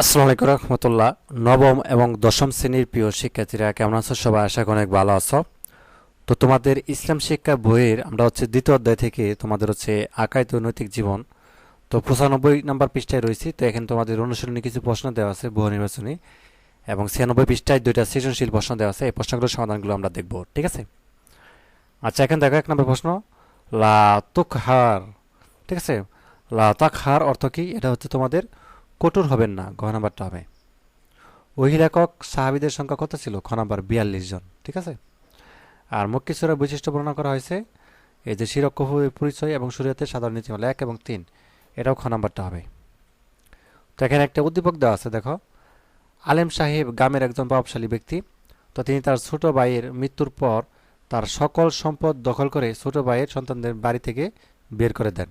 আসসালামু আলাইকুম রহমতুল্লাহ। নবম এবং দশম শ্রেণির প্রিয় শিক্ষার্থীরা, কেমন আছো সবাই? আশা করি অনেক ভালো আছো। তো তোমাদের ইসলাম শিক্ষা বইয়ের আমরা হচ্ছে দ্বিতীয় অধ্যায় থেকে তোমাদের হচ্ছে আকাইত নৈতিক জীবন। তো পঁচানব্বই নম্বর পৃষ্ঠায় রয়েছি। তো এখানে তোমাদের অনুশীলনী কিছু প্রশ্ন দেওয়া আছে বহু নির্বাচনী। এবং ছিয়ানব্বই পৃষ্ঠায় দুইটা সৃজনশীল প্রশ্ন দেওয়া আছে। এই প্রশ্নগুলোর সমাধানগুলো আমরা দেখব, ঠিক আছে? আচ্ছা এখন দেখো এক নম্বর প্রশ্ন। লা তুকহার, ঠিক আছে? লা তাকহার অর্থ কি? এটা হচ্ছে তোমাদের কঠোর হবেন না, ঘ নাম্বারটা হবে। ওহিরাকক সাহাবিদের সংখ্যা কত ছিল? খ নাম্বার, বিয়াল্লিশ জন, ঠিক আছে? আর মুখ্য সুরা বৈশিষ্ট্য বর্ণনা করা হয়েছে, এই যে শিরক্ষ পরিচয় এবং শরীয়তের সাধারণ নীতি নীতিমালা এক এবং তিন, এটাও খ নাম্বারটা হবে। তো এখানে একটা উদ্দীপক দেওয়া আছে, দেখো। আলেম সাহেব গ্রামের একজন প্রভাবশালী ব্যক্তি, তো তিনি তার ছোট ভাইয়ের মৃত্যুর পর তার সকল সম্পদ দখল করে ছোট ভাইয়ের সন্তানদের বাড়ি থেকে বের করে দেন।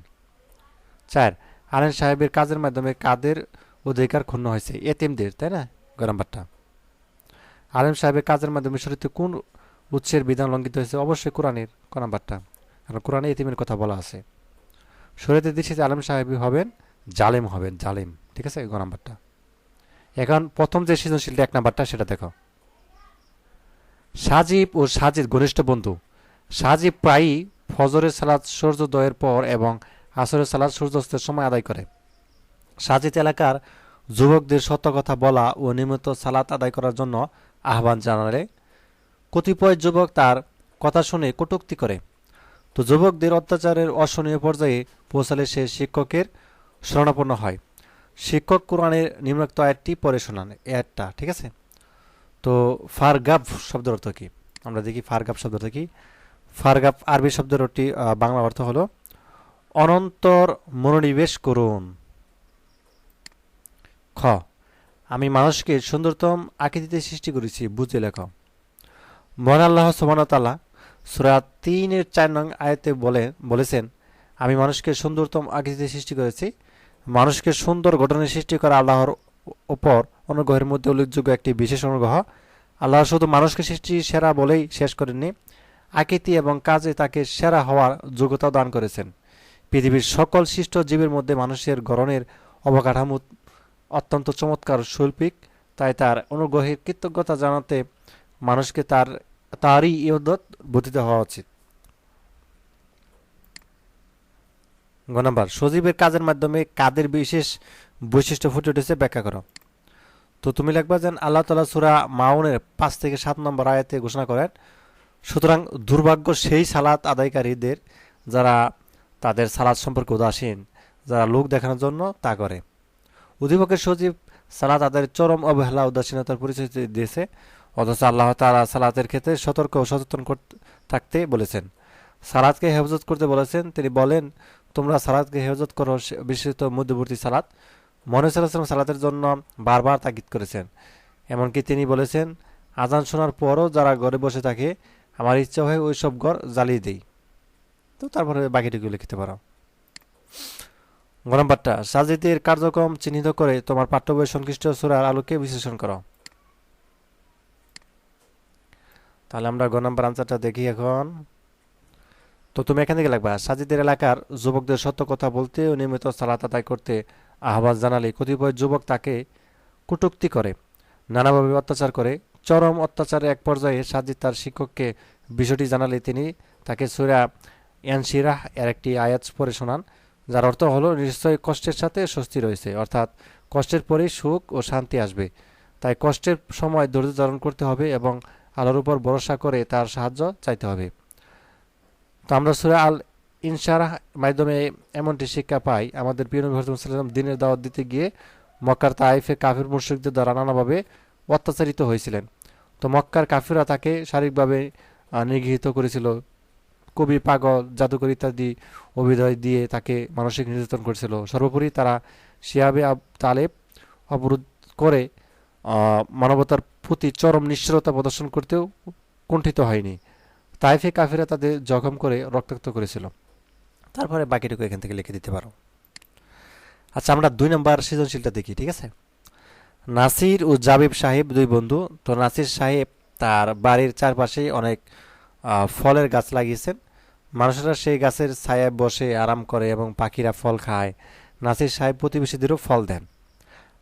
চার আলেম সাহেবের কাজের মাধ্যমে কাদের অধিকার ক্ষুণ্ণ হয়েছে? এতিমদের, তাই না? গরমবারটা আলেম সাহেবের কাজের মাধ্যমে শরীরতে কোন উৎসের বিধান লঙ্ঘিত হয়েছে? অবশ্যই কোরআনের ক নাম্বারটা কারণ কোরআনে এতিমের কথা বলা আছে। শরীয়তের দৃষ্টিতে আলেম সাহেবই হবেন, জালেম হবেন, জালেম। ঠিক আছে? গ নাম্বারটা এখন প্রথম যে সৃজনশীলটা এক নাম্বারটা, সেটা দেখো। সাজিব ও সাজিদ ঘনিষ্ঠ বন্ধু। সাজিব প্রায়ই ফজরের সালাদ সূর্যোদয়ের পর এবং আসরের সালাদ সূর্যাস্তের সময় আদায় করে। সাজিদ এলাকার যুবকদের সত্য কথা বলা ও নিয়মিত সালাত আদায় করার জন্য আহ্বান জানালে কতিপয় যুবক তার কথা শুনে কটূক্তি করে। তো যুবকদের অত্যাচারের অসহনীয় পর্যায়ে পৌঁছালে সে শিক্ষকের শরণাপন্ন হয়। শিক্ষক কোরআনের নিম্নোক্ত আয়াতটি পরে শোনান। আয়াতটা, ঠিক আছে? তো ফারগাব শব্দের অর্থ কি? আমরা দেখি ফারগাব শব্দ অর্থ কি? ফারগাব আরবি শব্দের অর্থটি বাংলা অর্থ হলো অনন্তর মনোনিবেশ করুন। খ, আমি মানুষকে সুন্দরতম আকৃতিতে সৃষ্টি করেছি, বুঝে লেখ। মহান আল্লাহ সুবাহতাল্লাহ সুরা তিনের চার নং আয়তে বলে, বলেছেন, আমি মানুষকে সুন্দরতম আকৃতিতে সৃষ্টি করেছি। মানুষকে সুন্দর গঠনে সৃষ্টি করা আল্লাহর ওপর অনুগ্রহের মধ্যে উল্লেখযোগ্য একটি বিশেষ অনুগ্রহ। আল্লাহ শুধু মানুষকে সৃষ্টি সেরা বলেই শেষ করেননি, আকৃতি এবং কাজে তাকে সেরা হওয়ার যোগ্যতা দান করেছেন। পৃথিবীর সকল সৃষ্ট জীবের মধ্যে মানুষের গড়নের অবকাঠামো অত্যন্ত চমৎকার শৈল্পিক, তাই তার অনুগ্রহের কৃতজ্ঞতা জানাতে মানুষকে তার, তারই ইয়দত বুদ্ধিত হওয়া উচিত। গ নাম্বার, সজীবের কাজের মাধ্যমে কাদের বিশেষ বৈশিষ্ট্য ফুটে উঠেছে ব্যাখ্যা করো। তো তুমি লিখবা যেন আল্লাহ তালা সুরা মাউনের পাঁচ থেকে সাত নম্বর আয়াতে ঘোষণা করেন, সুতরাং দুর্ভাগ্য সেই সালাত আদায়কারীদের যারা তাদের সালাদ সম্পর্কে উদাসীন, যারা লোক দেখানোর জন্য তা করে। অধিপকের সচিব সালাত তাদের চরম অবহেলা, উদাসীনতার পরিচয় দিয়েছে। অথচ আল্লাহ তালা সালাতের ক্ষেত্রে সতর্ক ও সচেতন থাকতে বলেছেন। সালাদকে হেফাজত করতে বলেছেন। তিনি বলেন, তোমরা সালাদকে হেফাজত করো বিশেষত মধ্যবর্তী সালাত মনে সাল্লাম সালাতের জন্য বারবার তাগিদ করেছেন। এমনকি তিনি বলেছেন, আজান শোনার পরও যারা ঘরে বসে থাকে, আমার ইচ্ছা হয় ওই সব ঘর জ্বালিয়ে দেই। তো তারপরে বাকিটুকু লিখতে পারো। গরমবারটা সাজিদের কার্যক্রম চিহ্নিত করে তোমার পাঠ্য বই সংশ্লিষ্ট সুরার আলোকে বিশ্লেষণ করো। তাহলে আমরা গ নাম্বার আনসারটা দেখি এখন। তো তুমি এখান থেকে লাগবা, সাজিদের এলাকার যুবকদের সত্য কথা বলতে ও নিয়মিত সালাত আদায় করতে আহ্বান জানালে কতিপয় যুবক তাকে কটূক্তি করে, নানাভাবে অত্যাচার করে। চরম অত্যাচারে এক পর্যায়ে সাজিদ তার শিক্ষককে বিষয়টি জানালে তিনি তাকে সুরা ইয়ানশিরাহ এর একটি আয়াত পরে শোনান, যার অর্থ হলো নিশ্চয়ই কষ্টের সাথে স্বস্তি রয়েছে, অর্থাৎ কষ্টের পরেই সুখ ও শান্তি আসবে। তাই কষ্টের সময় ধৈর্য ধারণ করতে হবে এবং আলোর উপর ভরসা করে তার সাহায্য চাইতে হবে। তো আমরা সুরা আল ইনসারাহ মাধ্যমে এমনটি শিক্ষা পাই, আমাদের প্রিয় সাল্লাম দিনের দাওয়াত দিতে গিয়ে মক্কার তাইফে কাফির মুশ্রিকদের দ্বারা নানাভাবে অত্যাচারিত হয়েছিলেন। তো মক্কার কাফিরা তাকে শারীরিকভাবে নিগৃহীত করেছিল। কবি, পাগল, জাদুকর ইত্যাদি অভিধয় দিয়ে তাকে মানসিক নির্যাতন করেছিল। সর্বোপরি তারা শিয়াবে আব তালেব অবরোধ করে মানবতার প্রতি চরম নিশ্চরতা প্রদর্শন করতেও কুণ্ঠিত হয়নি। তাইফে কাফিরা তাদের জখম করে রক্তাক্ত করেছিল। তারপরে বাকিটুকু এখান থেকে লিখে দিতে পারো। আচ্ছা আমরা দুই নম্বর সৃজনশীলটা দেখি, ঠিক আছে? নাসির ও জাবিব সাহেব দুই বন্ধু। তো নাসির সাহেব তার বাড়ির চারপাশে অনেক ফলের গাছ লাগিয়েছেন। মানুষেরা সেই গাছের ছায়ায় বসে আরাম করে এবং পাখিরা ফল খায়। নাসির সাহেব প্রতিবেশীদেরও ফল দেন।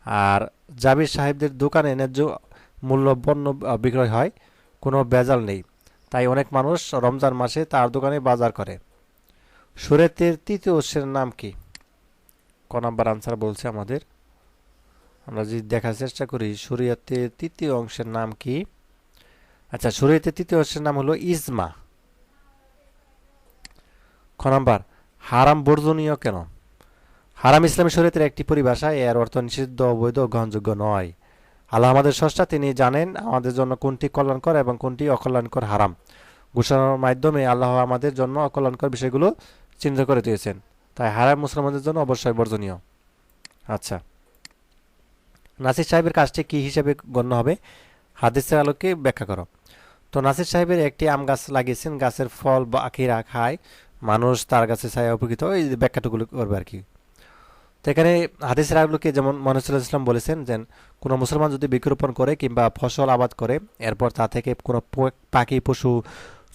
আর জাবির সাহেবদের দোকানে ন্যায্য মূল্য পণ্য বিক্রয় হয়। কোনো বেজাল নেই। তাই অনেক মানুষ রমজান মাসে তার দোকানে বাজার করে। সুরেতের তৃতীয় উৎসের নাম কি? ক নাম্বার আনসার বলছে আমাদের। আমরা যদি দেখার চেষ্টা করি শরীয়তের তৃতীয় অংশের নাম কি? আচ্ছা শরীয়তের তৃতীয় অংশের নাম হলো ইজমা খ নাম্বার, হারাম বর্জনীয় কেন? হারাম ইসলামী শরীয়তের একটি পরিভাষা, এর অর্থ নিষিদ্ধ, অবৈধ, গ্রহণযোগ্য নয়। আল্লাহ আমাদের স্রষ্টা, তিনি জানেন আমাদের জন্য কোনটি কল্যাণকর এবং কোনটি অকল্যাণকর হারাম। ঘোষণার মাধ্যমে আল্লাহ আমাদের জন্য অকল্যাণকর বিষয়গুলো চিহ্নিত করে দিয়েছেন। তাই হারাম মুসলমানদের জন্য অবশ্যই বর্জনীয়। আচ্ছা। নাসির সাহেবের কাজটি কি হিসেবে গণ্য হবে? হাদিসের আলোকে ব্যাখ্যা করো। তো নাসির সাহেবের একটি আম গাছ লাগিয়েছেন, গাছের ফল বাকিরা খায়। মানুষ তার কাছে ছায়া উপকৃত, এই ব্যাখ্যাটুকুলো করবে আর কি। তো এখানে হাদিস আলোকে যেমন মনুসুল্লাহ ইসলাম বলেছেন যে, কোনো মুসলমান যদি বৃক্ষরোপণ করে কিংবা ফসল আবাদ করে, এরপর তা থেকে কোনো পাখি, পশু,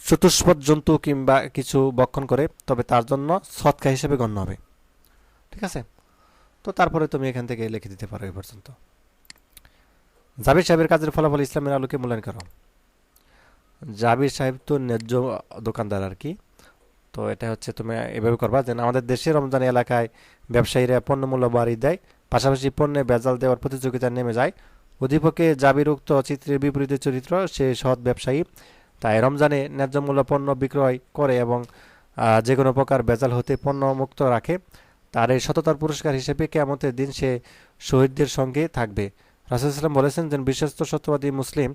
চতুষ্পদ জন্তু কিংবা কিছু বক্ষণ করে, তবে তার জন্য সৎকা হিসেবে গণ্য হবে। ঠিক আছে? তো তারপরে তুমি এখান থেকে লিখে দিতে পারো এই পর্যন্ত। জাবির সাহেবের কাজের ফলাফল ইসলামের আলোকে মূল্যায়ন করো। জাবির সাহেব তো ন্যায্য দোকানদার আর কি। তো এটা হচ্ছে তুমি এভাবে করবা যেন আমাদের দেশের রমজান এলাকায় ব্যবসায়ীরা পণ্য মূল্য বাড়িয়ে দেয়, পাশাপাশি পণ্যে বেজাল দেওয়ার প্রতিযোগিতায় নেমে যায়। অধিপক্ষে জাবির উক্ত চিত্রের বিপরীতে চরিত্র, সে সৎ ব্যবসায়ী। তাই রমজানে ন্যায্যমূল্য পণ্য বিক্রয় করে এবং যে কোনো প্রকার বেজাল হতে পণ্য মুক্ত রাখে। তার এই সততার পুরস্কার হিসেবে কেমতের দিন সে শহীদদের সঙ্গে থাকবে। রাসুলাম বলেছেন যে, বিশ্বস্ত সত্যবাদী মুসলিম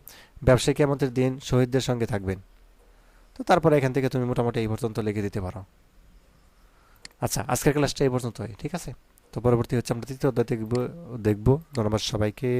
ব্যবসায়ী কেমতের দিন শহীদদের সঙ্গে থাকবেন। তো তারপরে এখান থেকে তুমি মোটামুটি এই পর্যন্ত লিখে দিতে পারো। আচ্ছা আজকের ক্লাসটা এই পর্যন্তই, ঠিক আছে? তো পরবর্তী হচ্ছে আমরা তৃতীয় অধ্যায় দেখব দেখব। ধন্যবাদ সবাইকে।